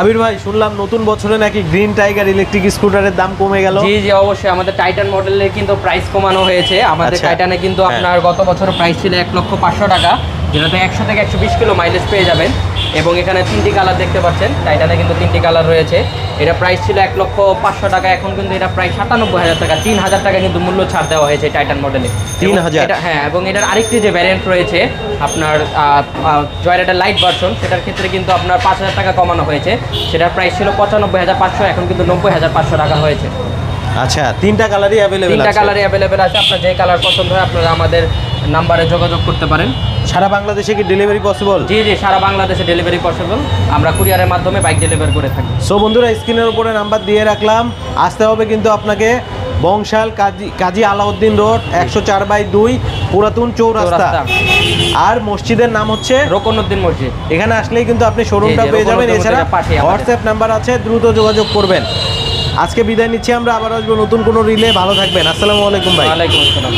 আবির ভাই শুনলাম নতুন বছরে নাকি গ্রিন টাইগার ইলেকট্রিক স্কুটারের দাম কমে গেল। জি জি অবশ্যই। আমাদের টাইটান মডেলের কিন্তু প্রাইস কমানো হয়েছে। আমাদের আচ্ছা। টাইটানে কিন্তু হ্যাঁ। আপনার গত বছর প্রাইস ছিল এক লক্ষ পাঁচশো টাকা। যেটাতে একশো থেকে একশো বিশ কিলো মাইলেজ পেয়ে যাবেন। এবং এখানে তিনটি কালার দেখতে পাচ্ছেন টাইটানে কিন্তু তিনটি কালার রয়েছে। এটা প্রাইস ছিল এক লক্ষ পাঁচশো টাকা এখন কিন্তু এটা প্রায় সাতানব্বই হাজার টাকা তিন হাজার টাকা কিন্তু মূল্য ছাড় দেওয়া হয়েছে টাইটান মডেলে 3000? এটা হ্যাঁ এবং এটার আরেকটি যে ভ্যারিয়েন্ট রয়েছে আপনার জয়রাইডার লাইট ভার্সন সেটার ক্ষেত্রে কিন্তু আপনার পাঁচ হাজার টাকা কমানো হয়েছে। সেটার প্রাইস ছিল পঁচানব্বই হাজার পাঁচশো এখন কিন্তু নব্বই হাজার পাঁচশো টাকা হয়েছে। আচ্ছা তিনটা কালারই অ্যাভেলেবেল তিনটা কালারই অ্যাভেলেবেল আছে আপনার যে কালার পছন্দ হয় আপনারা আমাদের নাম্বারে যোগাযোগ করতে পারেন। সারা বাংলাদেশে কি ডেলিভারি পসিবল জি জি সারা বাংলাদেশে ডেলিভারি পসিবল আমরা কুরিয়ারের মাধ্যমে বাইক ডেলিভারি করে থাকি। সো বন্ধুরা স্ক্রিনের উপরে নাম্বার দিয়ে রাখলাম। আসতে হবে কিন্তু আপনাকে বংশাল কাজী কাজী আলাউদ্দিন রোড একশো চার বাই দুই পুরাতন চৌরাস্তা। আর মসজিদের নাম হচ্ছে রোকনউদ্দিন মসজিদ। এখানে আসলেই কিন্তু আপনি শোরুমটা পেয়ে যাবেন। এছাড়া হোয়াটসঅ্যাপ নাম্বার আছে দ্রুত যোগাযোগ করবেন। আজকে বিদায় নিচ্ছি আমরা আবার আসব নতুন কোনো রিলে ভালো থাকবেন। আসসালামু আলাইকুম ভাই। ওয়ালাইকুম আসসালাম।